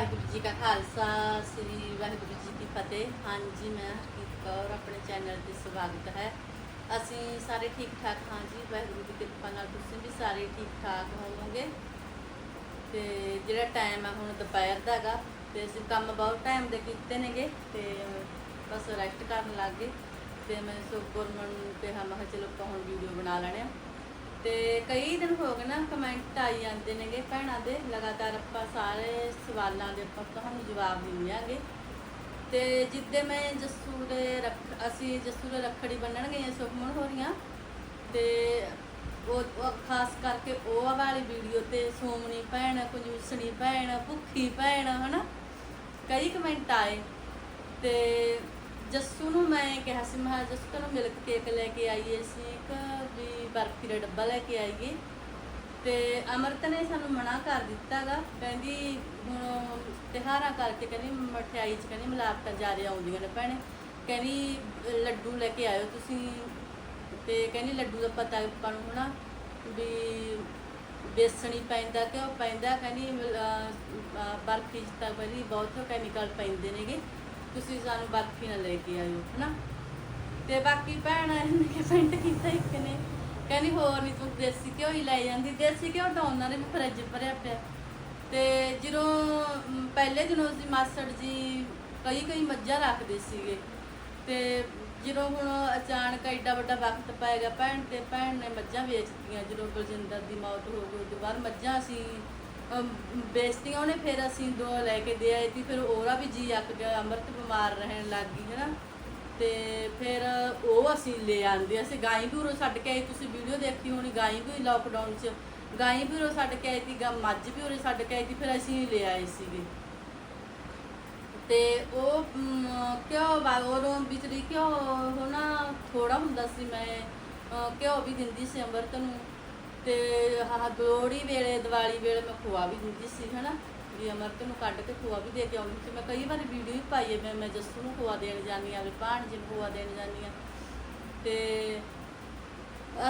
ਵਾਹਿਗੁਰੂ ਜੀ ਕਾ ਖਾਲਸਾ, ਸ੍ਰੀ ਵਾਹਿਗੁਰੂ ਜੀ ਕੀ ਫਤਿਹ। ਹਾਂਜੀ, ਮੈਂ ਹਰਕੀਤ ਕੌਰ, ਆਪਣੇ ਚੈਨਲ ਤੇ ਸਵਾਗਤ ਹੈ। ਅਸੀਂ ਸਾਰੇ ਠੀਕ ਠਾਕ ਹਾਂ ਜੀ। ਵਾਹਿਗੁਰੂ ਦੀ ਕਿਰਪਾ ਨਾਲ ਤੁਸੀਂ ਵੀ ਸਾਰੇ ਠੀਕ ਠਾਕ ਹੋਵੋਗੇ। ਤੇ ਜਿਹੜਾ ਟਾਈਮ ਹੈ ਹੁਣ ਦੁਪਹਿਰ ਦਾ ਹੈਗਾ ਤੇ ਅਸੀਂ ਕੰਮ ਬਹੁਤ ਟਾਈਮ ਦੇ ਕੀਤੇ ਨੇਗੇ, ਤੇ ਬਸ ਰੈਸਟ ਕਰਨ ਲੱਗ ਗਏ। ਤੇ ਮੈਂ ਸੋ ਗੁਰਮਨ ਨੂੰ ਕਿਹਾ, ਮੈਂ ਕਿਹਾ, ਚਲੋ ਆਪਾਂ ਹੁਣ ਵੀਡੀਓ ਬਣਾ ਲੈਣੇ ਆ। ਤੇ ਕਈ ਦਿਨ ਹੋ ਗਏ ਨਾ ਕਮੈਂਟ ਆਈ ਜਾਂਦੇ ਨੇਗੇ ਭੈਣਾਂ ਦੇ, ਲਗਾਤਾਰ ਆਪਾਂ ਸਾਰੇ ਸਵਾਲਾਂ ਦੇ ਆਪਾਂ ਤੁਹਾਨੂੰ ਜਵਾਬ ਦਿੰਦਿਆਂਗੇ ਤੇ ਜਿੱਦੇ ਮੈਂ ਜੱਸੂ ਦੇ ਰੱਖ, ਅਸੀਂ ਜੱਸੂ ਦੇ ਰੱਖੜੀ ਬੰਨਣ ਗਏ ਸੁਖਮਨ ਹੋ ਰਹੀਆਂ ਤੇ ਉਹ ਖਾਸ ਕਰਕੇ ਉਹ ਵਾਲੀ ਵੀਡੀਓ ਤੇ ਸੋਮਣੀ ਭੈਣ ਕੰਜੂਸਣੀ ਭੈਣ, ਭੁੱਖੀ ਭੈਣ, ਹਨਾ, ਕਈ ਕਮੈਂਟ ਆਏ। ਤੇ ਜੱਸੂ ਨੂੰ ਮੈਂ ਕਿਹਾ ਸੀ ਮੈਂ ਕਿਹਾ, ਜੱਸੂ ਤੈਨੂੰ ਮਿਲਕ ਕੇਕ ਲੈ ਕੇ ਆਈਏ ਸੀ ਇੱਕ ਵੀ ਬਰਫੀ ਦਾ ਡੱਬਾ ਲੈ ਕੇ ਆਈਏ। ਤੇ ਅਮਰਤ ਨੇ ਸਾਨੂੰ ਮਨਾ ਕਰ ਦਿੱਤਾਗਾ ਕਹਿੰਦੀ ਹੁਣ ਤਿਹਾਰਾਂ ਕਰਕੇ ਕਹਿੰਦੀ ਮਠਿਆਈ ਚ ਕਹਿੰਦੀ ਮਿਲਾਵਟਾਂ ਜ਼ਿਆਦਾ ਆਉਂਦੀਆਂ ਨੇ ਭੈਣੇ। ਕਹਿੰਦੀ ਲੱਡੂ ਲੈ ਕੇ ਆਇਓ ਤੁਸੀਂ ਤੇ ਕਹਿੰਦੀ ਲੱਡੂ ਦਾ ਪਤਾ ਆਪਾਂ ਨੂੰ ਹਨਾ ਵੀ ਬੇਸਣੀ ਪੈਂਦਾ ਕਿਉਂ ਪੈਂਦਾ ਕਹਿੰਦੀ ਅਹ, ਅਹ, ਬਰਫੀ ਚ ਤਾਂ ਕਹਿੰਦੀ ਬਹੁਤ ਕੈਮੀਕਲ ਪੈਂਦੇ ਨੇਗੇ। ਤੁਸੀਂ ਸਾਨੂੰ ਬਰਫੀ ਨਾਲ ਲੈ ਕੇ ਆਇਓ ਹਨਾ? ਤੇ ਬਾਕੀ ਭੈਣ ਨੇ ਕਿ ਕੀਤਾ ਇੱਕ ਨੇ। ਕਹਿੰਦੀ ਹੋਰ ਨਹੀਂ ਤੂੰ ਦੇਸੀ ਘਿਓ ਹੀ ਲੈ ਜਾਂਦੀ। ਦੇਸੀ ਘਿਓ ਤਾਂ ਉਹਨਾਂ ਨੇ ਵੀ ਫਰਿੱਜ ਭਰਿਆ ਪਿਆ। ਤੇ ਜਦੋਂ ਅਮ, ਪਹਿਲੇ ਦਿਨੋਂ ਅਸੀਂ ਮਾਸੜ ਜੀ ਕਈ ਕਈ ਮੱਝਾਂ ਰੱਖਦੇ ਸੀਗੇ। ਤੇ ਜਦੋਂ ਹੁਣ ਅਚਾਨਕ ਐਡਾ ਵੱਡਾ ਵਕਤ ਪੈ ਗਿਆ ਭੈਣ ਤੇ ਭੈਣ ਨੇ ਮੱਝਾਂ ਵੇਚਤੀਆਂ ਜਦੋਂ ਬਲਜਿੰਦਰ ਦੀ ਮੌਤ ਹੋ ਗਈ ਉਦੋਂ ਬਾਅਦ ਮੱਝਾਂ ਅਸੀਂ ਵੇਚਤੀਆਂ ਉਹਨੇ ਫਿਰ ਅਸੀਂ ਦੋ ਲੈ ਕੇ ਦੇ ਆਏ ਸੀ ਫਿਰ ਉਹਦਾ ਵੀ ਜੀ ਅੱਕ ਗਿਆ ਅੰਮ੍ਰਿਤ ਬਿਮਾਰ ਰਹਿਣ ਲੱਗ ਗਈ ਹੈਨਾ। ਤੇ ਫਿਰ ਉਹ ਅਸੀਂ ਲੈ ਆਂਦੇ ਅਸੀਂ ਗਾਈ ਵੀ ਛੱਡ ਕੇ ਆਏ ਤੁਸੀਂ ਵੀਡੀਓ ਦੇਖੀ ਹੋਣੀ ਗਾਈ ਵੀ ਲਾਕਡਾਊਨ 'ਚ। ਗਾਈ ਵੀ ਛੱਡ ਕੇ ਆਈ ਸੀ ਗਾ ਮੱਝ ਵੀ ਉਰੇ ਛੱਡ ਕੇ ਆਈ ਸੀ ਫਿਰ ਅਸੀਂ ਲੈ ਆਏ ਸੀਗੇ। ਤੇ ਉਹ ਅਮ, ਘਿਓ ਵਾ ਉਦੋਂ ਵਿਚਲੀ ਘਿਓ ਹੋਣਾ ਥੋੜਾ ਹੁੰਦਾ ਸੀ ਮੈਂ ਅਹ, ਘਿਓ ਵੀ ਦਿੰਦੀ ਸੀ ਅੰਮ੍ਰਿਤ ਨੂੰ। ਤੇ ਆਹ ਲੋਹੜੀ ਵੇਲੇ, ਦੀਵਾਲੀ ਵੇਲੇ ਮੈਂ ਖੋਆ ਵੀ ਦਿੰਦੀ ਸੀ, ਹਨਾ? ਵੀ ਅੰਮ੍ਰਿਤ ਨੂੰ ਕੱਢ ਕੇ ਖੋਆ ਵੀ ਦੇ ਕੇ ਆਉਂਦੀ ਸੀ। ਮੈਂ ਕਈ ਵਾਰੀ ਵੀਡੀਓ ਵੀ ਪਾਈ ਹੈ, ਮੈਂ ਮੈਂ ਜੱਸੂ ਨੂੰ ਖੋਆ ਦੇਣ ਜਾਂਦੀ ਆ ਵੀ ਭਾਣ ਜੀ ਨੂੰ ਖੋਆ ਦੇਣ ਜਾਂਦੀ ਆ ਤੇ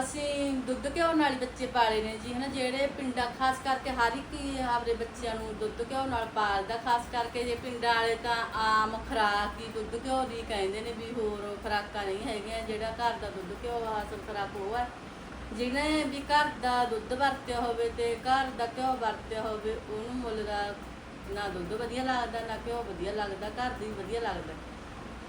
ਅਸੀਂ ਦੁੱਧ ਘਿਓ ਨਾਲ ਬੱਚੇ ਪਾਲੇ ਨੇ ਜੀ, ਹਨਾ? ਜਿਹੜੇ ਪਿੰਡਾਂ, ਖਾਸ ਕਰਕੇ ਹਰ ਇੱਕ ਆਪਣੇ ਬੱਚਿਆਂ ਨੂੰ ਦੁੱਧ ਘਿਓ ਨਾਲ ਪਾਲਦਾ, ਖਾਸ ਕਰਕੇ ਜੇ ਪਿੰਡਾਂ ਵਾਲੇ ਤਾਂ ਆਮ ਖੁਰਾਕ ਹੀ ਦੁੱਧ ਘਿਓ ਦੀ ਕਹਿੰਦੇ ਨੇ ਵੀ ਹੋਰ ਖੁਰਾਕਾਂ ਨਹੀਂ ਹੈਗੀਆਂ, ਜਿਹੜਾ ਘਰ ਦਾ ਦੁੱਧ ਘਿਓ ਆ, ਅਸਲ ਖੁਰਾਕ ਉਹ ਹੈ ਜਿਹਨੇ ਵੀ ਘਰ ਦਾ ਦੁੱਧ ਵਰਤਿਆ ਹੋਵੇ ਤੇ ਘਰ ਦਾ ਘਿਓ ਵਰਤਿਆ ਹੋਵੇ, ਉਹਨੂੰ ਮੁੱਲ ਦਾ ਨਾ ਦੁੱਧ ਵਧੀਆ ਲੱਗਦਾ, ਨਾ ਘਿਓ ਵਧੀਆ ਲੱਗਦਾ, ਘਰ ਦੀ ਵਧੀਆ ਲੱਗਦਾ।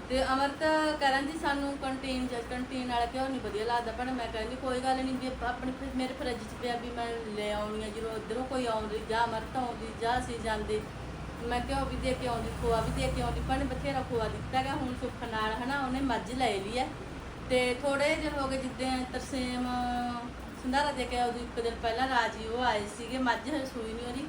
ਤੇ ਅਮਰਤ ਕਰਨ ਜੀ ਸਾਨੂੰ ਕੰਟੀਨ ਚ ਕੰਟੀਨ ਵਾਲਾ ਘਿਓ ਨਹੀਂ ਵਧੀਆ ਲੱਗਦਾ ਪਰ ਮੈਂ ਕਹਿੰਦੀ ਕੋਈ ਗੱਲ ਨਹੀਂ ਵੀ ਆਪਾਂ ਆਪਣੀ ਮੇਰੇ ਫਰਿੱਜ 'ਚ ਪਿਆ ਵੀ ਮੈਂ ਲੈ ਆਉਣੀ ਆ, ਜਦੋਂ ਇੱਧਰੋਂ ਕੋਈ ਆਉਂਦੀ, ਜਾਂ ਅਮਰਤ ਆਉਂਦੀ, ਜਾਂ ਅਸੀਂ ਜਾਂਦੇ, ਮੈਂ ਘਿਓ ਵੀ ਦੇ ਕੇ ਆਉਂਦੀ, ਖੋਆ ਵੀ ਦੇ ਕੇ ਆਉਂਦੀ ਪਰ ਬਥੇਰਾ ਖੋਆ ਦਿੱਤਾ ਗਿਆ, ਹੁਣ ਸੁੱਖ ਨਾਲ, ਹਨਾ, ਉਹਨੇ ਮੱਝ ਲੈ ਲਈ ਹੈ ਤੇ ਥੋੜੇ ਦਿਨ ਹੋ ਗਏ ਜਿੱਦਾਂ ਤਰਸੇਮ, ਸੰਧਾਰਾ ਦੇ ਕੇ ਉਦੋਂ ਇੱਕ ਦਿਨ ਪਹਿਲਾਂ ਰਾਜੀ ਉਹ ਆਏ ਸੀਗੇ, ਮੱਝ ਹਜੇ ਸੂਈ ਨਹੀਂ ਉਹਦੀ।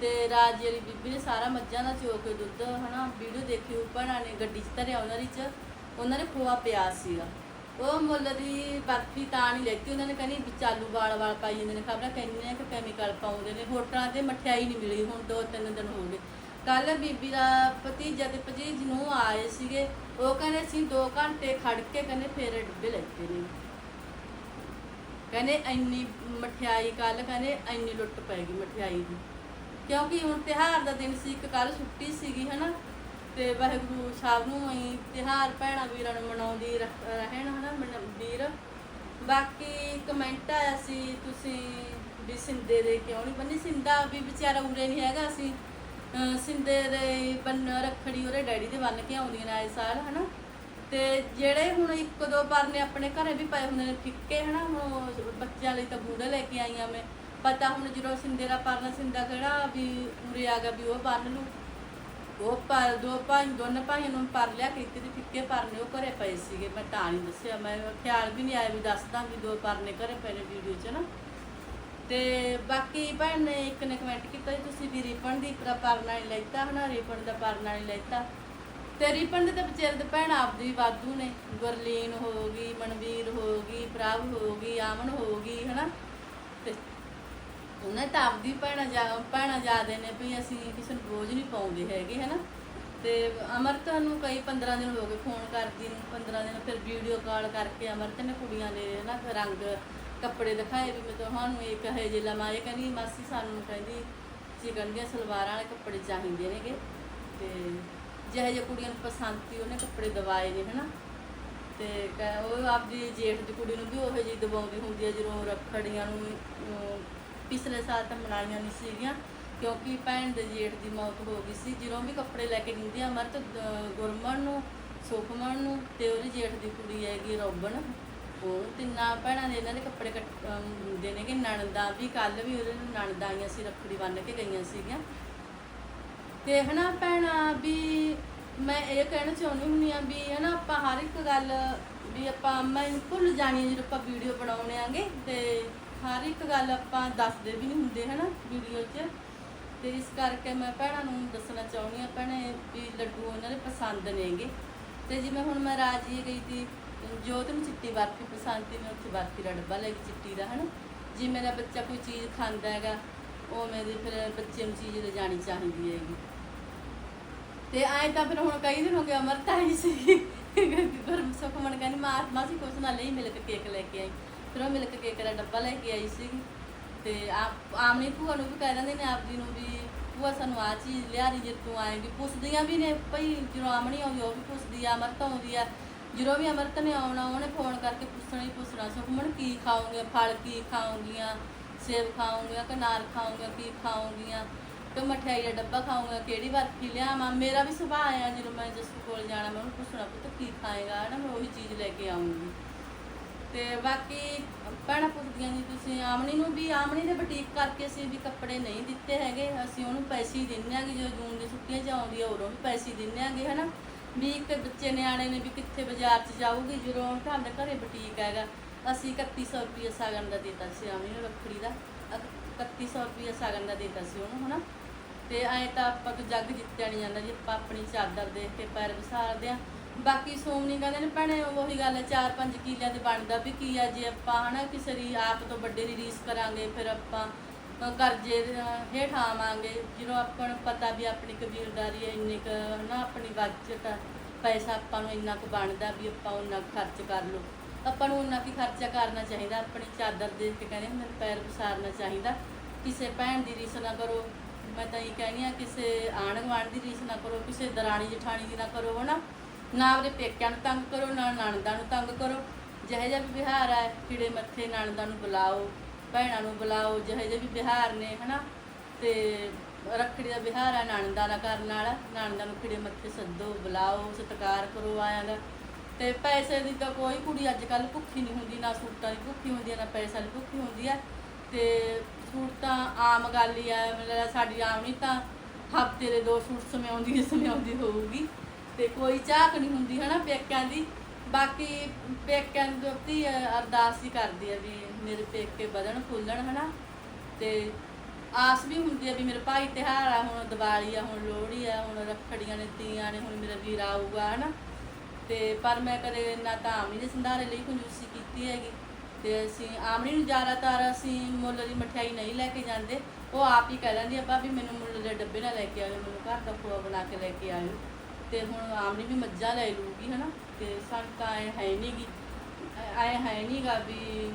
ਤੇ ਰਾਜੀ ਵਾਲੀ ਬੀਬੀ ਨੇ ਸਾਰਾ ਮੱਝਾਂ ਦਾ ਚੋ ਕੇ ਦੁੱਧ, ਹਨਾ, ਵੀਡੀਓ ਦੇਖੀ ਉੱਪਰਾਂ ਨੇ ਗੱਡੀ 'ਚ ਧਰਿਆ ਉਹਨਾਂ ਦੀ ਚ, ਉਹਨਾਂ ਨੇ ਖੋਆ ਪਿਆ ਸੀਗਾ। ਉਹ ਮੁੱਲ ਦੀ ਬਰਫੀ ਤਾਂ ਨਹੀਂ ਲੈਤੀ, ਉਹਨਾਂ ਨੇ ਕਹਿੰਦੀ ਵਿੱਚ ਆਲੂ ਵਾਲ ਵਾਲ ਪਾਈ ਜਾਂਦੇ ਨੇ, ਖਬਰਾਂ ਕਹਿੰਦੇ ਕਿ ਕੈਮੀਕਲ ਪਾਉਂਦੇ ਨੇ, ਹੋਟਲਾਂ ਤੇ ਮਠਿਆਈ ਨਹੀਂ ਮਿਲੀ, ਹੁਣ ਦੋ ਤਿੰਨ ਦਿਨ ਹੋ ਗਏ। ਕੱਲ ਬੀਬੀ ਦਾ ਭਤੀਜਾ ਤੇ ਭਤੀਜ ਨੂੰ ਆਏ ਸੀਗੇ। ਉਹ ਕਹਿੰਦੇ, ਅਸੀਂ 2 ਘੰਟੇ ਖੜ ਕੇ ਕਹਿੰਦੇ ਫੇਰ ਡੱਬੇ ਲੈਤੇ ਨੇ। ਕਹਿੰਦੇ, ਇੰਨੀ ਮਠਿਆਈ ਕੱਲ ਕਹਿੰਦੇ ਇੰਨੀ ਲੁੱਟ ਪੈ ਗਈ ਮਠਿਆਈ ਦੀ। ਕਿਉਂਕਿ ਹੁਣ ਤਿਹਾਰ ਦਾ ਦਿਨ ਸੀ, ਇੱਕ ਕੱਲ ਛੁੱਟੀ ਸੀਗੀ, ਹਨਾ? ਤੇ ਵਾਹਿਗੁਰੂ ਸਾਹਿਬ ਨੂੰ ਅਸੀਂ ਤਿਹਾਰ ਭੈਣਾਂ ਵੀਰਾਂ ਨੂੰ ਮਨਾਉਂਦੀ ਰੱਖ- ਰਹਿਣ, ਹਨਾ? ਮਨ- ਵੀਰ। ਬਾਕੀ ਕਮੈਂਟ ਆਇਆ ਸੀ, ਤੁਸੀਂ ਵੀ ਸਿੰਦੇ ਦੇ ਕਿਉਂ ਨਹੀਂ ਬੰਨੀ? ਸਿੰਦਾ ਵੀ ਵਿਚਾਰਾ ਉਰੇ ਨਹੀਂ ਹੈਗਾ, ਅਸੀਂ ਸਿੰਦੇ ਦੇ ਬੰਨ ਰੱਖੜੀ ਉਹਦੇ ਡੈਡੀ ਦੇ ਬੰਨ ਕੇ ਆਉਂਦੀਆਂ ਨੇ ਆਏ ਸਾਲ, ਹਨਾ? ਤੇ ਜਿਹੜੇ ਹੁਣ ਇੱਕ ਦੋ ਪਰਨੇ ਆਪਣੇ ਘਰੇ ਵੀ ਪਏ ਹੁੰਦੇ ਨੇ, ਫਿੱਕੇ, ਹਨਾ? ਹੁਣ ਬੱਚਿਆਂ ਲਈ ਤਾਂ ਬੂੜੇ ਲੈ ਕੇ ਆਈਆਂ ਮੈਂ। ਪਤਾ ਹੁਣ ਜਦੋਂ ਸਿੰਦੇ ਦਾ ਪਰਨਾ, ਸਿੰਦਾ ਕਿਹੜਾ ਵੀ ਉਰੇ ਆ ਗਿਆ ਵੀ ਉਹ ਬੰਨ ਲੂ ਉਹ ਪਰ ਦੋ ਭਾਈ, ਦੋਨੇ ਭਾਈਆਂ ਨੂੰ ਪਰ ਲਿਆ ਕੀਤੀ ਤੇ ਫਿੱਕੇ ਪਰਨੇ ਉਹ ਘਰੇ ਪਏ ਸੀਗੇ। ਮੈਂ ਤਾਂ ਨਹੀਂ ਦੱਸਿਆ, ਮੈਂ ਖਿਆਲ ਵੀ ਨਹੀਂ ਆਇਆ ਵੀ ਦੱਸਦਾ ਵੀ ਦੋ ਪਰਨੇ ਘਰੇ ਪਏ ਨੇ ਵੀਡੀਓ 'ਚ ਨਾ ਤੇ ਬਾਕੀ ਭੈਣ ਨੇ ਇੱਕ ਨੇ ਕਮੈਂਟ ਕੀਤਾ ਜੀ, ਤੁਸੀਂ ਵੀ ਰਿਪਨ ਦੀ ਪਰਾ ਪਰਨਾ ਨਹੀਂ ਲੈਤਾ ਹਨਾ ਰਿਪਨ ਦਾ ਪਰਨਾ ਨਹੀਂ ਲੈਤਾ। ਤੇ ਰਿਪਨ ਦੇ ਤਾਂ ਵਿਚਾਰੇ ਦੇ ਭੈਣ ਆਪਦੀ ਵਾਧੂ ਨੇ, ਗੁਰਲੀਨ ਹੋ ਗਈ, ਮਨਵੀਰ ਹੋ ਗਈ, ਪ੍ਰਭ ਹੋ ਗਈ, ਆਮਨ ਹੋ ਗਈ, ਹਨਾ। ਤੇ ਉਹਨੇ ਤਾਂ ਆਪਦੀ ਭੈਣਾਂ ਜਾ, ਭੈਣਾਂ ਜਾਦੇ ਨੇ ਵੀ ਅਸੀਂ ਕਿਸੇ ਨੂੰ ਬੋਝ ਨਹੀਂ ਪਾਉਂਦੇ ਹੈਗੇ, ਹਨਾ। ਤੇ ਅਮਰਤ ਨੂੰ ਕਈ 15 ਦਿਨ ਹੋ ਗਏ ਫੋਨ ਕਰਦੀ ਨੂੰ 15 ਦਿਨ ਫਿਰ ਵੀਡੀਓ ਕਾਲ ਕਰਕੇ ਅਮਰਤ ਨੇ ਕੁੜੀਆਂ ਦੇ, ਹਨਾ, ਰੰਗ ਕੱਪੜੇ ਦਿਖਾਏ ਵੀ ਮੈਂ ਤੁਹਾਨੂੰ ਇਹ ਕਹੇ ਜੇ ਲਮਾ ਇਹ ਕਹਿੰਦੀ ਮਾਸੀ ਸਾਨੂੰ ਕਹਿੰਦੀ ਚਿਕਨ ਦੀਆਂ ਸਲਵਾਰਾਂ ਵਾਲੇ ਕੱਪੜੇ ਚਾਹੀਦੇ ਨੇਗੇ ਤੇ ਜਿਹੇ ਜਿਹੇ ਕੁੜੀਆਂ ਨੂੰ ਪਸੰਦ ਸੀ ਉਹਨੇ ਕੱਪੜੇ ਦਵਾਏ ਨੇ, ਹਨਾ? ਤੇ ਕਹਿ- ਉਹ ਆਪਦੀ ਜੇਠ ਦੀ ਕੁੜੀ ਨੂੰ ਵੀ ਉਹੋ ਜਿਹੀ ਦਵਾਉਂਦੀ ਹੁੰਦੀ ਹੈ ਜਦੋਂ ਰੱਖੜੀਆਂ ਨੂੰ ਪਿਛਲੇ ਸਾਲ ਤਾਂ ਮਨਾਈਆਂ ਨਹੀਂ ਸੀਗੀਆਂ, ਕਿਉਂਕਿ ਭੈਣ ਦੇ ਜੇਠ ਦੀ ਮੌਤ ਹੋ ਗਈ ਸੀ, ਜਦੋਂ ਵੀ ਕੱਪੜੇ ਲੈ ਕੇ ਦਿੰਦੀ ਆ ਅਮਰਤ ਗੁਰਮਨ ਨੂੰ ਸੁਖਮਨ ਨੂੰ ਤੇ ਉਹਦੀ ਜੇਠ ਦੀ ਕੁੜੀ ਹੈਗੀ ਰੋਬਨ ਉਹ ਤਿੰਨਾਂ ਭੈਣਾਂ ਦੇ ਇਹਨਾਂ ਦੇ ਕੱਪੜੇ ਕੱਟ- ਅਮ, ਹੁੰਦੇ ਨੇ ਕਿ ਨਣਦਾਂ ਵੀ ਕੱਲ ਵੀ ਉਹਦੇ ਨੂੰ ਨਣਦਾਂ ਆਈਆਂ ਸੀ ਰੱਖੜੀ ਬੰਨ੍ਹ ਕੇ ਗਈਆਂ ਸੀਗੀਆਂ। ਤੇ ਹਨਾ ਭੈਣਾਂ ਵੀ ਮੈਂ ਇਹ ਕਹਿਣਾ ਚਾਹੁੰਦੀ ਹੁੰਦੀ ਆ ਵੀ ਹਨਾ ਆਪਾਂ ਹਰ ਇੱਕ ਗੱਲ ਵੀ ਆਪਾਂ ਮੈਂ ਭੁੱਲ ਜਾਣੀ ਆ ਜਦੋਂ ਆਪਾਂ ਵੀਡੀਓ ਬਣਾਉਣੇ ਆਂਗੇ ਤੇ ਹਰ ਇੱਕ ਗੱਲ ਆਪਾਂ ਦੱਸਦੇ ਵੀ ਨਹੀਂ ਹੁੰਦੇ ਹਨਾ ਵੀਡੀਓ 'ਚ। ਤੇ ਇਸ ਕਰਕੇ ਮੈਂ ਭੈਣਾਂ ਨੂੰ ਦੱਸਣਾ ਚਾਹੁੰਦੀ ਆ ਭੈਣੇ ਵੀ ਲੱਡੂ ਉਹਨਾਂ ਦੇ ਪਸੰਦ ਨੇਗੇ। ਤੇ ਜਿਵੇਂ ਹੁਣ ਮੈਂ ਰਾਜੀ ਗਈ ਸੀ ਜੋਤ ਨੂੰ ਚਿੱਟੀ ਬਰਫੀ ਪਸੰਦ ਸੀ, ਮੈਂ ਉੱਥੇ ਬਰਫੀ ਦਾ ਡੱਬਾ ਲੈ ਕੇ ਚਿੱਟੀ ਦਾ, ਹਨਾ? ਜੇ ਮੇਰਾ ਬੱਚਾ ਕੋਈ ਚੀਜ਼ ਖਾਂਦਾ ਹੈਗਾ, ਉਹ ਮੇਰੇ ਫਿਰ ਬੱਚੇ ਨੂੰ ਚੀਜ਼ ਲਿਜਾਣੀ ਚਾਹੀਦੀ ਹੈਗੀ। ਤੇ ਆਏ ਤਾਂ ਫਿਰ ਹੁਣ ਕਈ ਦਿਨ ਹੋ ਗਏ ਅਮਰਤਾ ਆਈ ਸੀ। ਪਰ ਸੁਖਮਨ ਕਹਿੰਦੀ, ਮੈਂ ਆਤਮਾ ਮਾਸੀ ਕੁਛ ਨਾ ਲਈ ਮਿਲਕ ਕੇਕ ਲੈ ਕੇ ਆਈ। ਫਿਰ ਉਹ ਮਿਲਕ ਕੇਕ ਦਾ ਡੱਬਾ ਲੈ ਕੇ ਆਈ ਸੀ ਤੇ ਆਪ ਆਮਣੀ ਭੂਆ ਨੂੰ ਵੀ ਕਹਿ ਦਿੰਦੇ ਨੇ ਆਪਦੀ ਨੂੰ ਵੀ, ਭੂਆ ਸਾਨੂੰ ਆ ਚੀਜ਼ ਲਿਆ ਦੀ, ਜੇ ਤੂੰ ਆਏਗੀ। ਪੁੱਛਦੀਆਂ ਵੀ ਨੇ, ਭਈ ਜਦੋਂ ਆਮਣੀ ਆਉਂਦੀ ਉਹ ਵੀ ਪੁੱਛਦੀ ਆ, ਅਮਰਤ ਆਉਂਦੀ ਆ। ਜਦੋਂ ਵੀ ਅਮਰਤ ਨੇ ਆਉਣਾ, ਉਹਨੇ ਫੋਨ ਕਰਕੇ ਪੁੱਛਣਾ ਹੀ ਪੁੱਛਣਾ, ਸੁਖਮਨ, ਕੀ ਖਾਓਗੇ? ਫਲ ਕੀ ਖਾਓਗੀਆਂ? ਸੇਬ ਖਾਓਗੀਆਂ ਕਿ ਨਾਰ ਖਾਓਗੀਆਂ? ਕੀ ਖਾਓਗੀਆਂ? ਤੇ ਮਠਿਆਈ ਦਾ ਡੱਬਾ ਖਾਊਂਗਾ ਕਿਹੜੀ ਬਰਫੀ ਲਿਆਵਾਂ? ਮੇਰਾ ਵੀ ਸੁਭਾਅ ਆ ਜਦੋਂ ਮੈਂ ਜਸੂ ਕੋਲ ਜਾਣਾ, ਮੈਂ ਉਹਨੂੰ ਪੁੱਛਣਾ, ਪੁੱਤ, ਕੀ ਖਾਏਗਾ? ਨਾ ਮੈਂ ਉਹੀ ਚੀਜ਼ ਲੈ ਕੇ ਆਉਂਗੀ ਤੇ ਬਾਕੀ ਭੈਣਾਂ ਪੁੱਛਦੀਆਂ ਜੀ, ਤੁਸੀਂ ਆਮਣੀ ਨੂੰ ਵੀ, ਆਮਣੀ ਦੇ ਬੁਟੀਕ ਕਰਕੇ ਅਸੀਂ ਵੀ ਕੱਪੜੇ ਨਹੀਂ ਦਿੱਤੇ ਹੈਗੇ, ਅਸੀਂ ਉਹਨੂੰ ਪੈਸੇ ਹੀ ਦਿੰਦੇ ਆਂਗੇ, ਜਦੋਂ ਜੂਨ ਦੀ ਛੁੱਟੀਆਂ 'ਚ ਆਉਂਦੀ ਆ, ਉਦੋਂ ਵੀ ਪੈਸੇ ਹੀ ਦਿੰਦੇ ਆਂਗੇ, ਹਨਾ? ਵੀ ਇੱਕ ਬੱਚੇ ਨਿਆਣੇ ਨੇ ਵੀ ਕਿੱਥੇ ਬਾਜ਼ਾਰ 'ਚ ਜਾਊਗੀ ਜਦੋਂ ਤੁਹਾਡੇ ਘਰੇ ਬੁਟੀਕ ਹੈਗਾ। ਅਸੀਂ 3100 ਰੁਪਏ ਸਾਗਨ ਦਾ ਦਿੱਤਾ ਸੀ ਆਮਣੀ ਨੂੰ ਰੱਖੜੀ ਦਾ। ਅਕ- 3100 ਰੁਪਏ ਸਾਗਨ ਦਾ ਦਿੱਤਾ ਸੀ ਉਹਨੂੰ, ਹਨਾ? ਤੇ ਐਂ ਤਾਂ ਆਪਾਂ ਤੋਂ ਜੱਗ ਜਿੱਤਿਆ ਨਹੀਂ ਜਾਂਦਾ, ਜੇ ਆਪਾਂ ਆਪਣੀ ਚਾਦਰ ਦੇਖ ਕੇ ਪੈਰ ਵਿਸਾਰਦੇ ਆ ਬਾਕੀ ਸੋਮਨੀ ਕਹਿੰਦੇ ਨੇ, ਭੈਣੇ, ਉਹੀ ਗੱਲ ਹੈ 4-5 ਕਿਲਿਆਂ ਤੇ ਬਣਦਾ ਵੀ ਕੀ ਆ, ਜੇ ਆਪਾਂ, ਹਨਾ, ਕਿਸੇ ਦੀ ਆਪ ਤੋਂ ਵੱਡੇ ਦੀ ਰੀਸ ਕਰਾਂਗੇ, ਫਿਰ ਆਪਾਂ ਕਰਜ਼ੇ ਦੇ, ਅ, ਹੇਠ ਆਵਾਂਗੇ। ਜਦੋਂ ਆਪਾਂ ਨੂੰ ਪਤਾ ਵੀ ਆਪਣੀ ਕਬੀਲਦਾਰੀ ਹੈ ਇੰਨੀ ਕੁ ਹਨਾ ਆਪਣੀ ਬਚਤ ਆ, ਪੈਸਾ ਆਪਾਂ ਨੂੰ ਇੰਨਾ ਕੁ ਬਣਦਾ ਵੀ ਆਪਾਂ ਉਹਨਾਂ ਕੁ ਖਰਚ ਕਰ ਲਓ। ਆਪਾਂ ਨੂੰ ਉਹਨਾਂ ਕੀ ਖਰਚਾ ਕਰਨਾ ਚਾਹੀਦਾ ਆਪਣੀ ਚਾਦਰ ਦੇ ਕੇ ਕਹਿੰਦੇ ਹੁੰਦੇ ਨੇ ਪੈਰ ਪਸਾਰਨਾ ਚਾਹੀਦਾ। ਕਿਸੇ ਭੈਣ ਦੀ ਰੀਸ ਨਾ ਕਰੋ। ਮੈਂ ਤਾਂ ਇਹ ਕਹਿੰਦੀ ਆ ਕਿਸੇ ਆਂਢ ਗੁਆਂਢ ਦੀ ਰੀਸ ਨਾ ਕਰੋ ਕਿਸੇ ਦਰਾਣੀ ਜਠਾਣੀ ਦੀ ਨਾ ਕਰੋ ਹਨਾ। ਨਾ ਆਪਣੇ ਪੇਕਿਆਂ ਨੂੰ ਤੰਗ ਕਰੋ ਨਾ ਨਣਦਾਂ ਨੂੰ ਤੰਗ ਕਰੋ। ਜਿਹੋ ਜਿਹਾ ਵੀ ਵਿਹਾਰ ਹੈ ਕਿੜੇ ਮੱਥੇ ਨਣਦਾਂ ਨੂੰ ਬੁਲਾਓ। ਭੈਣਾਂ ਨੂੰ ਬੁਲਾਓ, ਜਿਹੇ ਜਿਹੇ ਵੀ ਵਿਹਾਰ ਨੇ, ਹਨਾ? ਤੇ ਰੱਖੜੀ ਦਾ ਵਿਹਾਰ ਹੈ ਨਣਦਾਂ ਦਾ ਕਰਨ ਵਾਲਾ ਨਣਦਾਂ ਨੂੰ ਖਿੜੇ ਮੱਥੇ ਸੱਦੋ, ਬੁਲਾਓ, ਸਤਿਕਾਰ ਕਰੋ ਆਇਆਂ ਦਾ। ਤੇ ਪੈਸੇ ਦੀ ਤਾਂ ਕੋਈ ਕੁੜੀ ਅੱਜ ਕੱਲ ਭੁੱਖੀ ਨਹੀਂ ਹੁੰਦੀ, ਨਾ ਸੂਟਾਂ ਦੀ ਭੁੱਖੀ ਹੁੰਦੀ ਹੈ ਨਾ ਪੈਸਾ ਦੀ ਭੁੱਖੀ ਹੁੰਦੀ ਹੈ ਤੇ ਸੂਟ ਤਾਂ ਆਮ ਗੱਲ ਹੀ ਆ, ਮਤਲਬ ਸਾਡੀ ਆਮ ਹੀ ਤਾਂ ਹਫ਼ਤੇ ਦੇ ਦੋ ਸੂਟ ਸਮਿਆਉਂਦੀ ਹੀ ਸਮਿਆਉਂਦੀ ਹੋਊਗੀ। ਤੇ ਕੋਈ ਝਾਕ ਨਹੀਂ ਹੁੰਦੀ, ਹਨਾ, ਪੇਕਿਆਂ ਦੀ। ਬਾਕੀ ਪੇਕਿਆਂ ਦੀ ਦੋਤੀ ਅਰਦਾਸ ਹੀ ਕਰਦੀ ਆ ਵੀ ਮੇਰੇ ਪੇਕੇ ਵਧਣ, ਫੁੱਲਣ, ਹਨਾ? ਤੇ ਆਸ ਵੀ ਹੁੰਦੀ ਆ ਵੀ ਮੇਰੇ ਭਾਈ ਤਿਉਹਾਰ ਆ, ਹੁਣ ਦੀਵਾਲੀ ਆ, ਹੁਣ ਲੋਹੜੀ ਆ, ਹੁਣ ਰੱਖੜੀਆਂ ਨੇ, ਤੀਆਂ ਨੇ, ਹੁਣ ਮੇਰਾ ਵੀਰ ਆਊਗਾ, ਹਨਾ? ਤੇ ਪਰ ਮੈਂ ਕਦੇ ਨਾ ਤਾਂ ਆਮਣੀ ਦੇ ਸੰਧਾਰੇ ਲਈ ਕੰਜੂਸੀ ਕੀਤੀ ਹੈਗੀ। ਤੇ ਅਸੀਂ, ਆਮਣੀ ਨੂੰ ਜ਼ਿਆਦਾਤਰ ਅਸੀਂ ਮੁੱਲ ਦੀ ਮਠਿਆਈ ਨਹੀਂ ਲੈ ਕੇ ਜਾਂਦੇ। ਉਹ ਆਪ ਹੀ ਕਹਿ ਲੈਂਦੀ ਆ, ਭਾਬੀ, ਮੈਨੂੰ ਮੁੱਲ ਦੇ ਡੱਬੇ ਨਾਲ ਲੈ ਕੇ ਆਇਓ, ਮੈਨੂੰ ਘਰ ਦਾ ਖੋਆ ਬਣਾ ਕੇ ਲੈ ਕੇ ਆਇਓ। ਤੇ ਹੁਣ ਆਮਨੀ ਵੀ ਮੱਝਾਂ ਲੈ ਲੂਗੀ ਹਨਾ? ਤੇ ਸਾਨੂੰ ਤਾਂ ਐ ਹੈ ਨਹੀਂਗੀ ਐ ਹੈ ਨਹੀਂਗਾ ਵੀ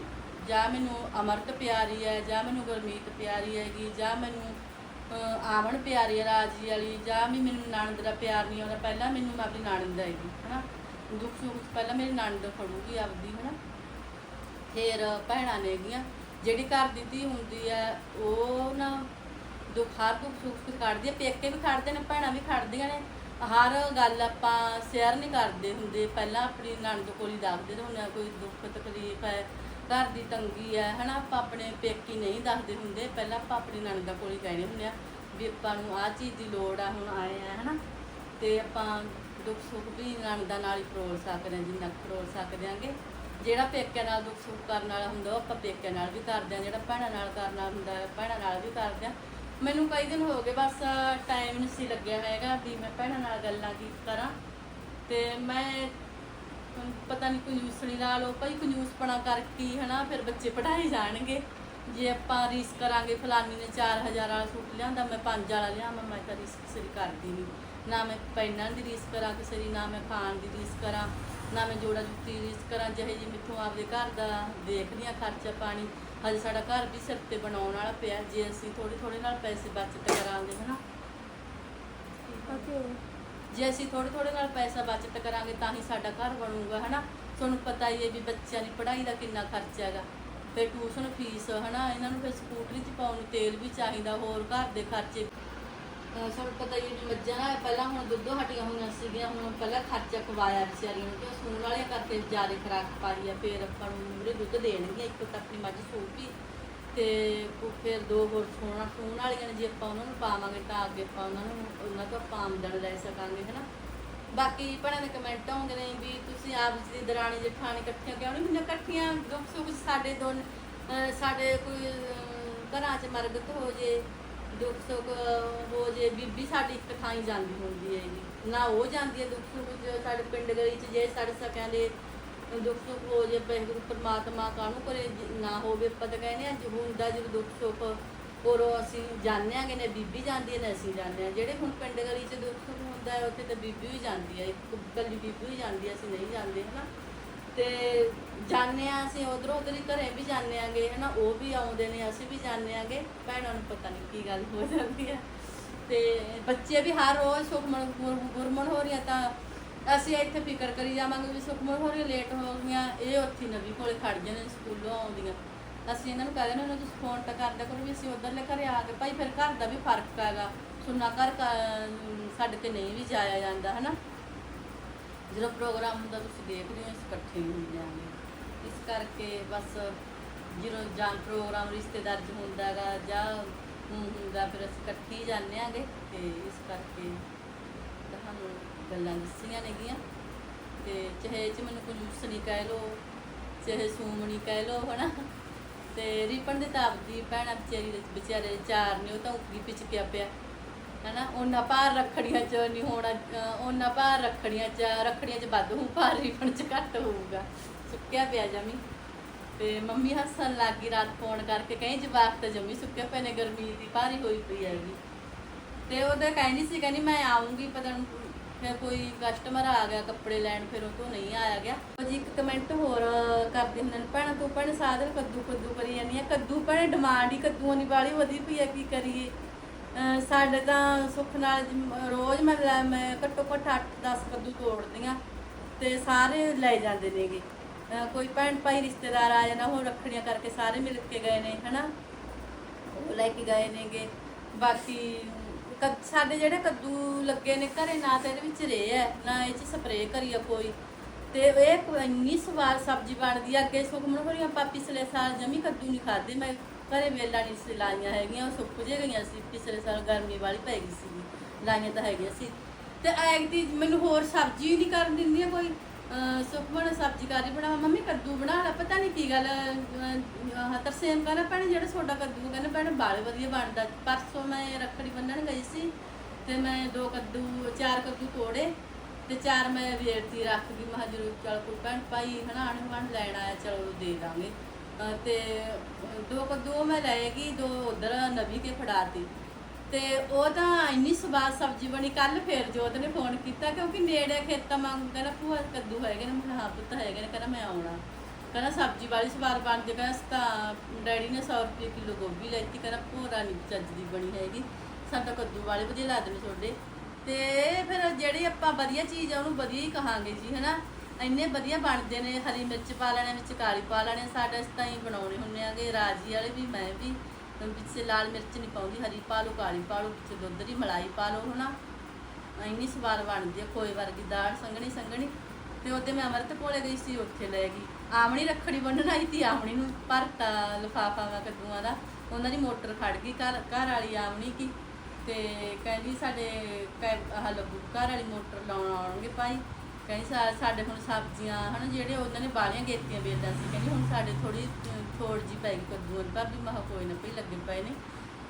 ਜਾਂ ਮੈਨੂੰ ਅਮਰਤ ਪਿਆਰੀ ਹੈ ਜਾਂ ਮੈਨੂੰ ਗੁਰਮੀਤ ਪਿਆਰੀ ਹੈਗੀ, ਜਾਂ ਮੈਨੂੰ ਆਵਣ ਪਿਆਰੀ ਹੈ ਰਾਜੀ ਵਾਲੀ, ਜਾਂ ਵੀ ਮੈਨੂੰ ਨਣਦ ਦਾ ਪਿਆਰ ਨਹੀਂ ਆਉਂਦਾ, ਪਹਿਲਾਂ ਮੈਨੂੰ ਮੈਂ ਆਪਣੀ ਨਣਦ ਹੈਗੀ, ਹਨਾ? ਦੁੱਖ ਸੁੱਖ ਪਹਿਲਾਂ ਮੇਰੀ ਨਣਦ ਖੜੂਗੀ ਆਪਦੀ, ਹਨਾ? ਫਿਰ ਭੈਣਾਂ ਨੇਗੀਆਂ ਜਿਹੜੀ ਘਰ ਦੀ ਧੀ ਹੁੰਦੀ ਹੈ ਉਹ ਨਾ ਦੁੱਖ, ਹਰ ਦੁੱਖ ਸੁੱਖ 'ਚ ਹੈ ਪੇਕੇ ਵੀ ਖੜਦੇ ਨੇ, ਭੈਣਾਂ ਵੀ ਖੜਦੀਆਂ ਨੇ ਹਰ ਗੱਲ ਆਪਾਂ ਸ਼ੇਅਰ ਨਹੀਂ ਕਰਦੇ ਹੁੰਦੇ। ਪਹਿਲਾਂ ਆਪਣੀ ਨਣਦ ਕੋਲ ਹੀ ਦੱਸਦੇ ਹੁੰਦੇ ਆ, ਕੋਈ ਦੁੱਖ ਤਕਲੀਫ ਹੈ, ਘਰ ਦੀ ਤੰਗੀ ਹੈ, ਹਨਾ, ਆਪਾਂ ਆਪਣੇ ਪੇਕੀ ਨਹੀਂ ਦੱਸਦੇ ਹੁੰਦੇ। ਪਹਿਲਾਂ ਆਪਾਂ ਆਪਣੀ ਨਣਦਾਂ ਕੋਲ ਹੀ ਕਹਿੰਦੇ ਹੁੰਦੇ ਆ ਵੀ ਆਪਾਂ ਨੂੰ ਆਹ ਚੀਜ਼ ਦੀ ਲੋੜ ਆ, ਹੁਣ ਆਏ ਆ, ਹਨਾ। ਤੇ ਆਪਾਂ ਦੁੱਖ ਸੁੱਖ ਵੀ ਨਣਦਾਂ ਨਾਲ ਹੀ ਫਰੋਲ ਸਕਦੇ ਹਾਂ, ਜਿੰਨਾ ਕੁ ਫਰੋਲ ਸਕਦੇ ਆਂਗੇ ਜਿਹੜਾ ਪੇਕਿਆਂ ਨਾਲ ਦੁੱਖ ਸੁੱਖ ਕਰਨ ਵਾਲਾ ਹੁੰਦਾ, ਉਹ ਆਪਾਂ ਪੇਕਿਆਂ ਨਾਲ ਵੀ ਕਰਦੇ ਆ ਜਿਹੜਾ ਭੈਣਾਂ ਨਾਲ ਕਰਨ ਵਾਲਾ ਹੁੰਦਾ, ਭੈਣਾਂ ਨਾਲ ਵੀ ਕਰਦੇ ਆ ਮੈਨੂੰ ਕਈ ਦਿਨ ਹੋ ਗਏ, ਬਸ ਟਾਈਮ ਨਹੀਂ ਸੀ ਲੱਗਿਆ ਹੈਗਾ ਵੀ ਮੈਂ ਭੈਣਾਂ ਨਾਲ ਗੱਲਾਂ ਕੀ ਕਰਾਂ। ਤੇ ਮੈਂ ਪਤਾ ਨਹੀਂ ਕੰਜੂਸ ਨਹੀਂ ਲਾ ਲਓ ਭਾਈ ਕੰਜੂਸਪਣਾ ਕਰਕੇ ਹੀ ਹਨਾ, ਫਿਰ ਬੱਚੇ ਪੜਾਏ ਜਾਣਗੇ। ਜੇ ਆਪਾਂ ਰੀਸ ਕਰਾਂਗੇ, ਫਲਾਨੀ ਨੇ 4000 ਵਾਲਾ ਸੂਟ ਲਿਆਂਦਾ, ਮੈਂ 5 ਵਾਲਾ ਲਿਆਵਾਂ, ਮੈਂ ਤਾਂ ਰੀਸ ਕਿਸੇ ਦੀ ਕਰਦੀ ਨਹੀਂ ਨਾ ਮੈਂ ਪਹਿਨਣ ਦੀ ਰੀਸ ਕਰਾਂ ਕਿਸੇ ਦੀ, ਨਾ ਮੈਂ ਖਾਣ ਦੀ ਰੀਸ ਕਰਾਂ, ਨਾ ਮੈਂ ਜੋੜਾ ਜੁੱਤੀ ਦੀ ਰੀਸ ਕਰਾਂ, ਜਿਹੇ ਜੀ ਮਿੱਥੋਂ ਆਪਦੇ ਘਰ ਦਾ ਦੇਖਦੀ ਹਾਂ ਖਰਚਾ ਪਾਣੀ। ਹਜੇ ਸਾਡਾ ਘਰ ਵੀ ਸਿਰ ਤੇ ਬਣਾਉਣ ਵਾਲਾ ਪਿਆ ਜੇ ਅਸੀਂ ਥੋੜੇ ਥੋੜੇ ਨਾਲ ਪੈਸੇ ਬਚਤ ਕਰਾਂਗੇ ਹਨਾ? ਜੇ ਅਸੀਂ ਥੋੜੇ ਥੋੜੇ ਨਾਲ ਪੈਸਾ ਬਚਤ ਕਰਾਂਗੇ ਤਾਂ ਹੀ ਸਾਡਾ ਘਰ ਬਣੂਗਾ ਹਨਾ? ਤੁਹਾਨੂੰ ਪਤਾ ਹੀ ਹੈ ਵੀ ਬੱਚਿਆਂ ਦੀ ਪੜ੍ਹਾਈ ਦਾ ਕਿੰਨਾ ਖਰਚਾ ਹੈਗਾ। ਫਿਰ ਟਿਊਸ਼ਨ ਫੀਸ ਹਨਾ? ਇਹਨਾਂ ਨੂੰ ਫਿਰ ਸਕੂਟਰੀ 'ਚ ਪਾਉਣ ਨੂੰ ਤੇਲ ਵੀ ਚਾਹੀਦਾ ਹੋਰ ਘਰ ਦੇ ਖਰਚੇ ਸਾਨੂੰ ਪਤਾ ਹੀ ਹੈ ਮੱਝਾਂ ਨਾਲ ਪਹਿਲਾਂ ਹੁਣ ਦੁੱਧ ਹਟੀਆਂ ਹੋਈਆਂ ਸੀਗੀਆਂ, ਹੁਣ ਪਹਿਲਾਂ ਖਰਚਾ ਖਵਾਇਆ ਵਿਚਾਰੀਆਂ ਨੂੰ ਕਿ ਉਹ ਸੂਣ ਵਾਲਿਆਂ ਕਰਕੇ ਜ਼ਿਆਦਾ ਖਰਾਕ ਪਾਈ ਆ, ਫਿਰ ਆਪਾਂ ਨੂੰ ਮੂਹਰੇ ਦੁੱਧ ਦੇਣਗੀਆਂ, ਇੱਕ ਤਾਂ ਆਪਣੀ ਮੱਝ ਸੂਪੀ ਤੇ ਫਿਰ ਦੋ ਹੋਰ ਸੂਣਾ ਸੂਣ ਵਾਲੀਆਂ ਨੇ, ਜੇ ਆਪਾਂ ਉਹਨਾਂ ਨੂੰ ਪਾਵਾਂਗੇ ਤਾਂ ਅੱਗੇ ਆਪਾਂ ਉਹਨਾਂ ਨੂੰ, ਉਹਨਾਂ ਤੋਂ ਆਪਾਂ ਆਮਦਨ ਲੈ ਸਕਾਂਗੇ, ਹਨਾ? ਬਾਕੀ ਭੈਣਾਂ ਦੇ ਕਮੈਂਟ ਆਉਂਦੇ ਨੇ ਵੀ ਤੁਸੀਂ ਆਪ ਜੀ ਦੀ ਦਰਾਣੀ ਜਠਾਣੀ ਇਕੱਠੀਆਂ ਕਿਉਂ ਨਹੀਂ ਹੁੰਦੀਆਂ? ਇਕੱਠੀਆਂ ਦੁੱਖ ਸੁੱਖ ਸਾਡੇ ਦੋਨ ਸਾਡੇ ਕੋਈ ਘਰਾਂ 'ਚ ਮਰਗਤ ਹੋ ਜੇ ਦੁੱਖ ਸੁੱਖ ਹੋ ਜੇ, ਬੀਬੀ ਸਾਡੀ ਇੱਕ ਥਾਂ ਹੀ ਜਾਂਦੀ ਹੁੰਦੀ ਹੈ ਜੀ। ਨਾ ਉਹ ਜਾਂਦੀ ਹੈ ਦੁੱਖ ਸੁੱਖ 'ਚ ਸਾਡੇ ਪਿੰਡ ਗਲੀ 'ਚ ਜੇ ਸਾਡੇ ਸਕਿਆਂ ਦੇ ਦੁੱਖ ਸੁੱਖ ਹੋ ਜੇ, ਵਾਹਿਗੁਰੂ ਪਰਮਾਤਮਾ ਕਾਹਨੂੰ ਕਰੇ ਨਾ ਹੋਵੇ ਆਪਾਂ ਤਾਂ ਕਹਿੰਦੇ ਆ ਜੋ ਹੁੰਦਾ ਜਦੋਂ ਦੁੱਖ ਸੁੱਖ ਉਰੋਂ ਅਸੀਂ ਜਾਂਦੇ ਆਂਗੇ, ਨੇ ਬੀਬੀ ਜਾਂਦੀ ਹੈ, ਨਾ ਅਸੀਂ ਜਾਂਦੇ ਆ ਜਿਹੜੇ ਹੁਣ ਪਿੰਡ ਗਲੀ 'ਚ ਦੁੱਖ ਸੁੱਖ ਹੁੰਦਾ ਹੈ, ਉੱਥੇ ਤਾਂ ਬੀਬੀ ਵੀ ਜਾਂਦੀ ਹੈ, ਇੱਕ ਕੱਲੀ ਬੀਬੀ ਵੀ ਜਾਂਦੀ ਹੈ, ਅਸੀਂ ਨਹੀਂ ਜਾਂਦੇ, ਹਨਾ? ਤੇ ਜਾਂਦੇ ਆ ਅਸੀਂ ਉਧਰ ਉਧਰ ਹੀ ਘਰੇ ਵੀ ਜਾਂਦੇ ਆਂਗੇ ਹਨਾ, ਉਹ ਵੀ ਆਉਂਦੇ ਨੇ, ਅਸੀਂ ਵੀ ਜਾਂਦੇ ਆਂਗੇ ਭੈਣਾਂ ਨੂੰ ਪਤਾ ਨਹੀਂ ਕੀ ਗੱਲ ਹੋ ਜਾਂਦੀ ਹੈ ਤੇ ਬੱਚੇ ਵੀ ਹਰ ਰੋਜ਼ ਸੁਖਮਨ, ਗੁਰ- ਗੁਰਮਨ ਹੋ ਰਹੀਆਂ ਤਾਂ ਅਸੀਂ ਇੱਥੇ ਫਿਕਰ ਕਰੀ ਜਾਵਾਂਗੇ ਵੀ ਸੁਖਮਨ ਹੋ ਰਹੀ ਲੇਟ ਹੋ ਗਈਆਂ, ਇਹ ਉੱਥੇ ਨਵੀਂ ਕੋਲੇ ਖੜ ਜਾਂਦੇ ਨੇ ਸਕੂਲੋਂ ਆਉਂਦੀਆਂ। ਅਸੀਂ ਇਹਨਾਂ ਨੂੰ ਕਹਿੰਦੇ ਨੇ ਉਹਨਾਂ ਨੂੰ ਫੋਨ ਤਾਂ ਕਰਦਾ ਕਰੋ ਵੀ ਅਸੀਂ ਉਧਰਲੇ ਘਰੇ ਆ ਗਏ ਭਾਈ ਫਿਰ ਘਰ ਦਾ ਵੀ ਫ਼ਰਕ ਹੈਗਾ। ਸੁਣਨਾ ਘਰ ਕਾ- ਸਾਡੇ ਤੇ ਨਹੀਂ ਵੀ ਜਾਇਆ ਜਾਂਦਾ, ਹਨਾ? ਜਦੋਂ ਪ੍ਰੋਗਰਾਮ ਹੁੰਦਾ ਤੁਸੀਂ ਦੇਖਦੇ ਹੋ, ਅਸੀਂ ਇਕੱਠੇ ਹੀ ਹੁੰਦੇ ਆਂਗੇ। ਇਸ ਕਰਕੇ ਬਸ ਜਦੋਂ ਜਾਂ ਪ੍ਰੋਗਰਾਮ ਰਿਸ਼ਤੇਦਾਰ ਚ ਹੁੰਦਾ ਗਾ ਜਾਂ ਹੁੰਦਾ, ਫਿਰ ਅਸੀਂ ਇਕੱਠੇ ਹੀ ਜਾਂਦੇ ਆਂਗੇ ਤੇ ਇਸ ਕਰਕੇ ਤੁਹਾਨੂੰ ਗੱਲਾਂ ਦੱਸੀਆਂ ਨੇਗੀਆਂ ਤੇ ਚਾਹੇ ਇਹ ਚ ਮੈਨੂੰ ਕੰਜੂਸ ਨਹੀਂ ਕਹਿ ਲੋ ਚਾਹੇ ਸੂਮਣੀ ਕਹਿ ਲੋ ਹਨਾ। ਤੇ ਰੀਪਨ ਦੇ ਤਾਪ ਦੀ ਭੈਣਾਂ ਵਿਚਾਰੀ ਵਿਚਾਰੇ ਚਾਰ ਨੇ, ਉਹ ਤਾਂ ਉੱਗੀ ਪਿਚ ਪਿਆ ਪਿਆ। ਹਨਾ, ਉਹਨਾਂ ਭਾਰ ਰੱਖੜੀਆਂ ਚ ਨਹੀਂ ਹੋਣਾ, ਅਹ ਉਹਨਾਂ ਭਾਰ ਰੱਖੜੀਆਂ ਚ ਰੱਖੜੀਆਂ ਚ ਵੱਧ ਹੋਊ, ਭਾਰ ਰੀਪਨ ਚ ਘੱਟ ਹੋਊਗਾ। ਸੁੱਕਿਆ ਪਿਆ ਜਮੀ। ਤੇ ਮੰਮੀ ਹੱਸਣ ਲੱਗ ਗਈ ਰਾਤ ਫੋਨ ਕਰਕੇ, ਕਹੀ ਜਵਾਕ ਤਾਂ ਜਮੀ ਸੁੱਕਿਆ ਪਏ ਨੇ, ਗਰਮੀ ਦੀ ਭਾਰੀ ਹੋਈ ਪਈ ਹੈਗੀ। ਤੇ ਉਹਦੇ ਕਹਿੰਦੀ ਸੀ, ਕਹਿੰਦੀ ਮੈਂ ਆਉਂਗੀ ਪਤਾ ਫਿਰ ਕੋਈ ਕਸਟਮਰ ਆ ਗਿਆ, ਕੱਪੜੇ ਲੈਣ, ਫਿਰ ਉਹ ਤੋਂ ਨਹੀਂ ਆਇਆ ਗਿਆ। ਜੀ, ਇੱਕ ਕਮੈਂਟ ਹੋਰ ਕਰਦੇ ਹੁੰਦੇ ਨੇ, ਭੈਣ ਤੂੰ ਭੈਣ, ਸਾਧਨ ਕੱਦੂ ਕੱਦੂ ਕਰੀ ਜਾਂਦੀ ਆ। ਕੱਦੂ ਭੈਣ ਡਿਮਾਂਡ ਹੀ ਕੱਦੂਆਂ ਦੀ ਵਾਲੀ ਵਧੀ ਪਈ ਆ, ਕੀ ਕਰੀਏ? ਸਾਡੇ ਤਾਂ ਸੁੱਖ ਨਾਲ ਰੋਜ਼ ਮੈਂ ਲੈ- ਮੈਂ ਘੱਟੋ ਘੱਟ 8-10 ਕੱਦੂ ਤੋੜਦੀ ਆ ਤੇ ਸਾਰੇ ਲੈ ਜਾਂਦੇ ਨੇਗੇ। ਅਹ ਕੋਈ ਭੈਣ ਭਾਈ ਰਿਸ਼ਤੇਦਾਰ ਆ ਜਾਣਾ ਉਹ ਰੱਖੜੀਆਂ ਕਰਕੇ ਸਾਰੇ ਮਿਲ ਕੇ ਗਏ ਨੇ, ਹਨਾ? ਉਹ ਲੈ ਕੇ ਗਏ ਨੇਗੇ। ਬਾਕੀ ਕੱਦ- ਸਾਡੇ ਜਿਹੜੇ ਕੱਦੂ ਲੱਗੇ ਨੇ ਘਰੇ, ਨਾ ਤਾਂ ਇਹਦੇ ਵਿੱਚ ਰੇ ਹੈ, ਨਾ ਇਹ ਚ ਸਪਰੇਅ ਕਰੀ ਕੋਈ। ਤੇ ਇਹ ਕੋਈ ਇੰਨੀ ਸਵਾਦ ਸਬਜ਼ੀ ਬਣਦੀ ਆ, ਅੱਗੇ ਸੁਖਮਨ ਹੋਰੀਆਂ ਪਾ ਪਿਛਲੇ ਸਾਲ ਜਮੀ ਕੱਦੂ ਨਹੀਂ ਖਾਦੇ ਮੈਂ ਘਰੇ ਵੇਲਾ ਨਹੀਂ ਸੀ ਲਾਈਆਂ ਹੈਗੀਆਂ, ਉਹ ਸੁੱਕ ਜੇ ਗਈਆਂ ਸੀ, ਪਿਛਲੇ ਸਾਲ ਗਰਮੀ ਵਾਲੀ ਪੈ ਗਈ ਸੀ, ਲਾਈਆਂ ਤਾਂ ਹੈਗੀਆਂ ਸੀ। ਤੇ ਐਗਦੀ ਮੈਨੂੰ ਹੋਰ ਸਬਜ਼ੀ ਨਹੀਂ ਕਰਨ ਦਿੰਦੀਆਂ ਕੋਈ, ਅਹ ਸੁਖਮਨ ਸਬਜ਼ੀ ਕਾਰੀ ਬਣਾਵਾ, ਮੰਮੀ ਕੱਦੂ ਬਣਾ ਲੈ, ਪਤਾ ਨਹੀਂ ਕੀ ਗੱਲ, ਅਹ ਤਰਸੇਮ ਕਹਿੰਦਾ ਭੈਣੇ, ਜਿਹੜਾ ਤੁਹਾਡਾ ਕੱਦੂ ਕਹਿੰਦਾ ਭੈਣ ਬਾਲੇ ਵਧੀਆ ਬਣਦਾ, ਪਰਸੋਂ ਮੈਂ ਰੱਖੜੀ ਬੰਨਣ ਗਈ ਸੀ, ਤੇ ਮੈਂ ਦੋ ਕੱਦੂ, ਚਾਰ ਕੱਦੂ ਤੋੜੇ, ਤੇ ਚਾਰ ਮੈਂ ਵੇਰਤੀ ਰੱਖ ਗਈ ਮਹਾ ਜਰੂਰ ਚਲ ਕੋਈ ਭੈਣ, ਭਾਈ ਹਨਾ ਆਣ ਲੈਣ ਆਇਆ, ਚਲੋ ਦੇ ਦਾਂਗੇ। ਤੇ ਦੋ ਕੱਦੂ ਮੈਂ ਲੈ ਗਈ ਦੋ ਉਧਰ ਨਵੀ ਕੇ ਫੜਾਤੀ ਤੇ ਉਹ ਤਾਂ ਇੰਨੀ ਸਵਾਦ ਸਬਜ਼ੀ ਬਣੀ ਕੱਲ ਫੇਰ ਜੋਤ ਨੇ ਫੋਨ ਕੀਤਾ, ਕਿਉਂਕਿ ਨੇੜੇ ਖੇਤਾਂ ਮੰਗ ਕਹਿੰਦਾ ਭੂਆ ਕੱਦੂ ਹੈਗੇ ਨੇ, ਮੈਂ ਕਿਹਾ ਹਾਂ ਪੁੱਤ ਹੈਗੇ ਨੇ, ਕਹਿੰਦਾ ਮੈਂ ਆਉਣਾ। ਕਹਿੰਦਾ ਸਬਜ਼ੀ ਵਾਲੀ ਸਵਾਦ ਬਣ ਜੇ, ਕਹਿੰਦਾ ਤਾਂ ਡੈਡੀ ਨੇ 100 ਰੁਪਏ ਕਿਲੋ ਗੋਭੀ ਲੈਤੀ ਕਹਿੰਦਾ ਭੋਰਾ ਨਹੀਂ ਚੱਜ ਦੀ ਬਣੀ ਹੈਗੀ ਸਾਡਾ ਕੱਦੂ ਵਾਲੇ ਵਧੀਆ ਲੱਗਦੇ ਨੇ ਤੁਹਾਡੇ। ਤੇ ਫਿਰ ਜਿਹੜੀ ਆਪਾਂ ਵਧੀਆ ਚੀਜ਼ ਆ, ਉਹਨੂੰ ਵਧੀਆ ਹੀ ਕਹਾਂਗੇ ਜੀ, ਹਨਾ? ਇੰਨੇ ਵਧੀਆ ਬਣਦੇ ਨੇ, ਹਰੀ ਮਿਰਚ ਪਾ ਲੈਣੇ ਵਿੱਚ ਕਾਲੀ ਪਾ ਲੈਣੇ, ਸਾਡੇ ਅਸੀਂ ਤਾਂ ਹੀ ਬਣਾਉਣੇ ਹੁੰਨੇ ਆਗੇ ਰਾਜੀ ਵਾਲੇ ਵੀ, ਮੈਂ ਵੀ, ਵਿੱਚ ਲਾਲ ਮਿਰਚ ਨਹੀਂ ਪਾਉਂਦੀ, ਹਰੀ ਪਾ ਲਓ, ਕਾਲੀ ਪਾ ਲਓ, ਵਿੱਚ ਦੁੱਧ ਦੀ ਮਲਾਈ ਪਾ ਲਓ, ਹਨਾ? ਇੰਨੀ ਸਵਾਦ ਬਣਦੀ ਹੈ ਕੋਈ ਵਰਗੀ ਦਾਲ ਸੰਘਣੀ ਸੰਘਣੀ, ਤੇ ਉਹਦੇ ਮੈਂ ਅਮਰਤ ਕੋਲੇ ਗਈ ਸੀ, ਉੱਥੇ ਲੈ ਗਈ। ਆਮਣੀ ਰੱਖੜੀ ਬੰਨਣ ਆਈ ਸੀ ਆਮਣੀ ਨੂੰ, ਭਰਤਾ ਲਫਾਫਾ ਵਾ ਕੱਦੂਆਂ ਦਾ, ਉਹਨਾਂ ਦੀ ਮੋਟਰ ਖੜ ਗਈ, ਘਰ ਘਰ ਵਾਲੀ ਆਮਣੀ ਕੀ, ਤੇ ਕਹਿੰਦੀ ਸਾਡੇ ਆਹ ਲੱਗੂ, ਘਰ ਵਾਲੀ ਮੋਟਰ ਲਾਉਣ ਆਉਣਗੇ ਭਾਈ। ਕਹਿੰਦੀ ਸਾ- ਸਾਡੇ ਹੁਣ ਸਬਜ਼ੀਆਂ, ਹਨ, ਜਿਹੜੇ ਉਹਨਾਂ ਨੇ ਬਾਲੀਆਂ ਗੇਤੀਆਂ ਵੇਚਦਾ ਸੀ, ਕਹਿੰਦੀ ਹੁਣ ਸਾਡੇ ਥੋੜੀ ਥੋੜ ਜੀ ਪੈ ਗਈ ਕੱਦੂ ਦੀ ਭਾਬੀ। ਮਹਾ ਕੋਈ ਨਾ ਭਈ, ਲੱਗੇ ਪਏ ਨੇ।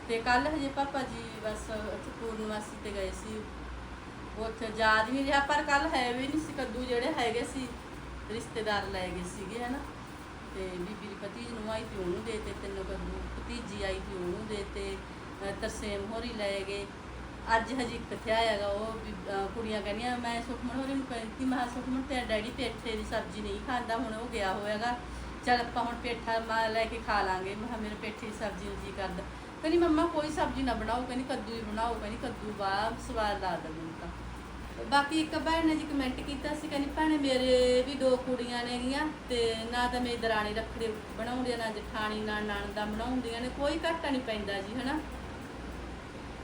ਤੇ ਕੱਲ ਹਜੇ ਪਾਪਾ ਜੀ ਬਸ ਉੱਥੇ ਪੂਰਨਮਾਸੀ ਤੇ ਗਏ ਸੀ। ਉੱਥੇ ਯਾਦ ਵੀ ਰਿਹਾ, ਪਰ ਕੱਲ ਹੈ ਵੀ ਨਹੀਂ ਸੀ ਕੱਦੂ, ਜਿਹੜੇ ਹੈਗੇ ਸੀ, ਰਿਸ਼ਤੇਦਾਰ ਲੈ ਗਏ ਸੀਗੇ, ਹਨਾ। ਤੇ ਬੀਬੀ ਦੀ ਭਤੀਜ ਨੂੰ ਆਈ ਤੇ ਉਹਨੂੰ ਦੇ ਤੇ ਤਿੰਨ ਕੱਦੂ। ਭਤੀਜੀ ਆਈ ਤੇ ਉਹਨੂੰ ਦੇ ਤੇ ਅਹ, ਤਰਸੇਮ ਹੋਰੀ ਲੈ ਗਏ। ਅੱਜ ਹਜੇ ਇੱਕ ਕਿੱਥੇ ਆਇਆਗਾ ਉਹ ਵੀ, ਅਹ ਕੁੜੀਆਂ ਕਹਿੰਦੀਆਂ ਮੈਂ ਸੁਖਮਨ ਹੋਰੀ ਨੂੰ ਕਹਿੰਦੀ ਮੈਂ ਕਿਹਾ, ਸੁਖਮਨ ਤੇਰਾ ਡੈਡੀ ਪੇਠੇ ਦੀ ਸਬਜ਼ੀ ਨਹੀਂ ਖਾਂਦਾ ਹੁਣ ਉਹ ਗਿਆ ਹੋਇਆਗਾ। ਚੱਲ ਆਪਾਂ ਹੁਣ ਪੇਠਾ ਮਾ ਲੈ ਕੇ ਖਾ ਲਾਂਗੇ। ਮੈਂ ਕਿਹਾ ਮੇਰੇ ਪੇਠੇ ਦੀ ਸਬਜ਼ੀ ਨੂੰ ਜੀ ਕਰਦਾ। ਕਹਿੰਦੀ ਮੰਮਾ ਕੋਈ ਸਬਜ਼ੀ ਨਾ ਬਣਾਓ ਕਹਿੰਦੀ ਕੱਦੂ ਹੀ ਬਣਾਓ ਕਹਿੰਦੀ ਕੱਦੂ ਬਾਹਰ ਸਵਾਦ ਲੱਗਦਾ ਮੈਨੂੰ ਤਾਂ। ਬਾਕੀ ਇੱਕ ਭੈਣ ਨੇ ਜੀ ਕਮੈਂਟ ਕੀਤਾ ਸੀ ਕਹਿੰਦੀ ਭੈਣੇ ਮੇਰੇ ਵੀ ਦੋ ਕੁੜੀਆਂ ਨੇਗੀਆਂ ਤੇ ਨਾ ਤਾਂ ਮੇਰੀ ਦਰਾਣੀ ਰੱਖੜੀ ਬਣਾਉਂਦੀਆਂ ਨਾ ਜਠਾਣੀ ਨਾਲ ਨਣਦਾ ਬਣਾਉਂਦੀਆਂ ਨੇ ਕੋਈ ਘਾਟਾ ਨਹੀਂ ਪੈਂਦਾ ਜੀ ਹਨਾ?